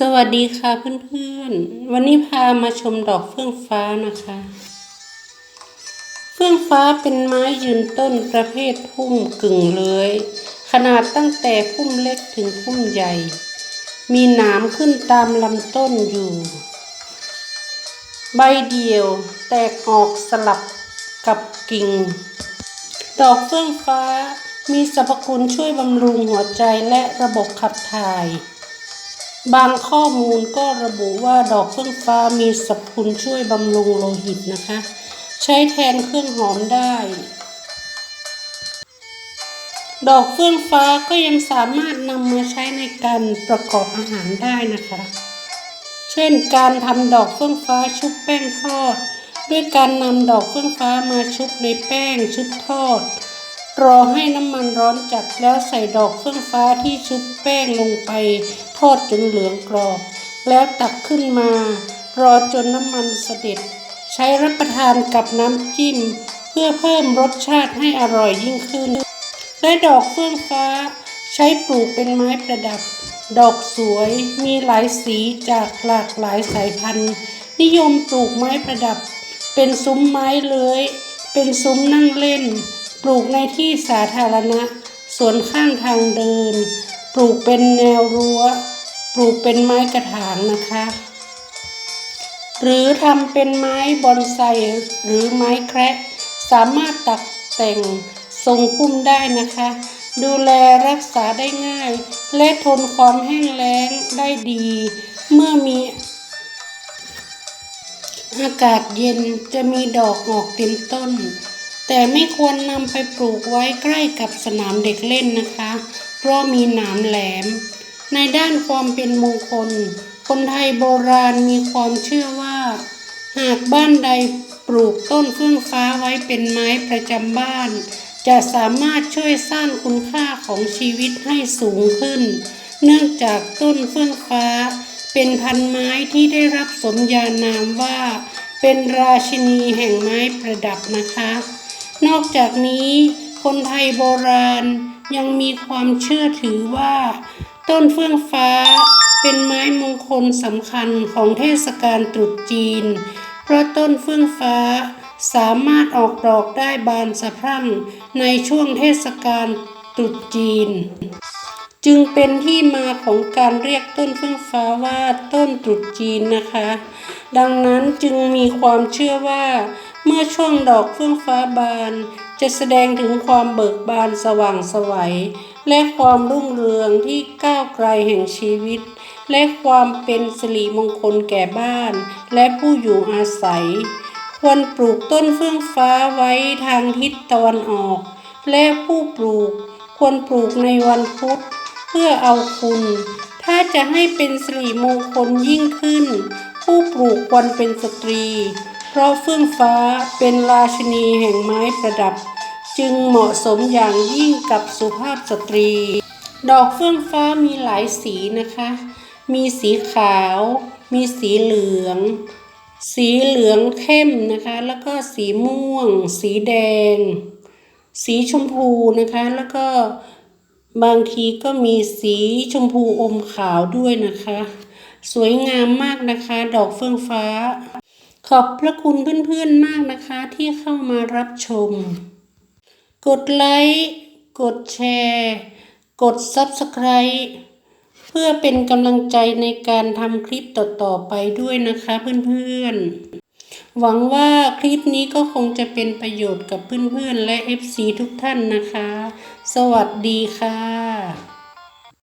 สวัสดีค่ะเพื่อนๆ วันนี้พามาชมดอกเฟื่องฟ้านะคะ เฟื่องฟ้าเป็นไม้ยืนต้นประเภทพุ่มกึ่งเลื้อย ขนาดตั้งแต่พุ่มเล็กถึงพุ่มใหญ่ มีหนามขึ้นตามลำต้นอยู่ ใบเดียวแตกออกสลับกับกิ่ง ดอกเฟื่องฟ้ามีสรรพคุณช่วยบำรุงหัวใจและระบบขับถ่าย บางข้อมูลก็ระบุว่าดอกเฟื่องฟ้ามีสรรพคุณช่วยบำรุงโลหิตนะคะ ใช้แทนเครื่องหอมได้ ดอกเฟื่องฟ้าก็ยังสามารถนำมาใช้ในการประกอบอาหารได้นะคะ เช่นการทำดอกเฟื่องฟ้าชุบแป้งทอด ด้วยการนำดอกเฟื่องฟ้ามาชุบในแป้งชุบทอด รอให้น้ำมันร้อนจัดแล้วใส่ดอกเฟื่องฟ้าที่ชุบแป้งลงไป ทอดจนเหลืองกรอบ แล้วตักขึ้นมา รอจนน้ำมันเสด็จ ใช้รับประทานกับน้ำจิ้ม เพื่อเพิ่มรสชาติให้อร่อยยิ่งขึ้น และดอกเฟื่องฟ้า ใช้ปลูกเป็นไม้ประดับ ดอกสวยมีหลายสีจากหลากหลายสายพันธุ์ นิยมปลูกไม้ประดับ เป็นซุ้มไม้เลื้อย เป็นซุ้มนั่งเล่น ปลูกในที่สาธารณะ สวนข้างทางเดิน ปลูกเป็นแนวรั้ว ปลูกเป็นไม้กระถางนะคะ หรือทำเป็นไม้บอนไซหรือไม้แคระสามารถตัดแต่งทรงพุ่มได้นะคะ ดูแลรักษาได้ง่าย และทนความแห้งแล้งได้ดี เมื่อมีอากาศเย็นจะมีดอกออกเต็มต้น แต่ไม่ควรนำไปปลูกไว้ใกล้กับสนามเด็กเล่นนะคะ เพราะมีหนามแหลม ในด้านความเป็นมงคล คนไทยโบราณมีความเชื่อว่า หากบ้านใดปลูกต้นเฟื่องฟ้าไว้เป็นไม้ประจำบ้าน จะสามารถช่วยสร้างคุณค่าของชีวิตให้สูงขึ้น เนื่องจากต้นเฟื่องฟ้า เป็นพันไม้ที่ได้รับสมญานามว่า เป็นราชินีแห่งไม้ประดับนะคะ นอกจากนี้คนไทยโบราณยังมีความเชื่อถือว่า ต้นเฟื่องฟ้าเป็นไม้มงคลสำคัญของเทศกาลตรุษจีน เพราะต้นเฟื่องฟ้าสามารถออกดอกได้บานสะพรั่งในช่วงเทศกาลตรุษจีน จึงเป็นที่มาของการเรียกต้นเฟื่องฟ้าว่าต้นตรุษจีนนะคะ ดังนั้นจึงมีความเชื่อว่า เมื่อช่วงดอกเฟื่องฟ้าบาน จะแสดงถึงความเบิกบานสว่างไสวัย และความรุ่งเรืองที่ก้าวไกลแห่งชีวิต และความเป็นสิริมงคลแก่บ้าน และผู้อยู่อาศัย ควรปลูกต้นเฟื่องฟ้าไว้ทางทิศตะวันออก และผู้ปลูกควรปลูกในวันพุธ เพื่อเอาคุณ ถ้าจะให้เป็นสิริมงคลยิ่งขึ้น ผู้ปลูกควรเป็นสตรี เพราะเฟื่องฟ้าเป็นราชินีแห่งไม้ประดับ จึงเหมาะสมอย่างยิ่งกับสุภาพสตรี ดอกเฟื่องฟ้ามีหลายสีนะคะ มีสีขาว มีสีเหลือง สีเหลืองเข้มนะคะ แล้วก็สีม่วง สีแดง สีชมพูนะคะ แล้วก็บางทีก็มีสีชมพูอมขาวด้วยนะคะ สวยงามมากนะคะ ดอกเฟื่องฟ้า ขอบพระคุณเพื่อนๆมากนะคะที่เข้ามารับชม กดไลค์กดแชร์ กด Subscribe เพื่อเป็นกำลังใจในการทำคลิปต่อๆไปด้วยนะคะเพื่อนๆ หวังว่าคลิปนี้ก็คงจะเป็นประโยชน์กับเพื่อนๆ และ FC ทุกท่านนะคะ สวัสดีค่ะ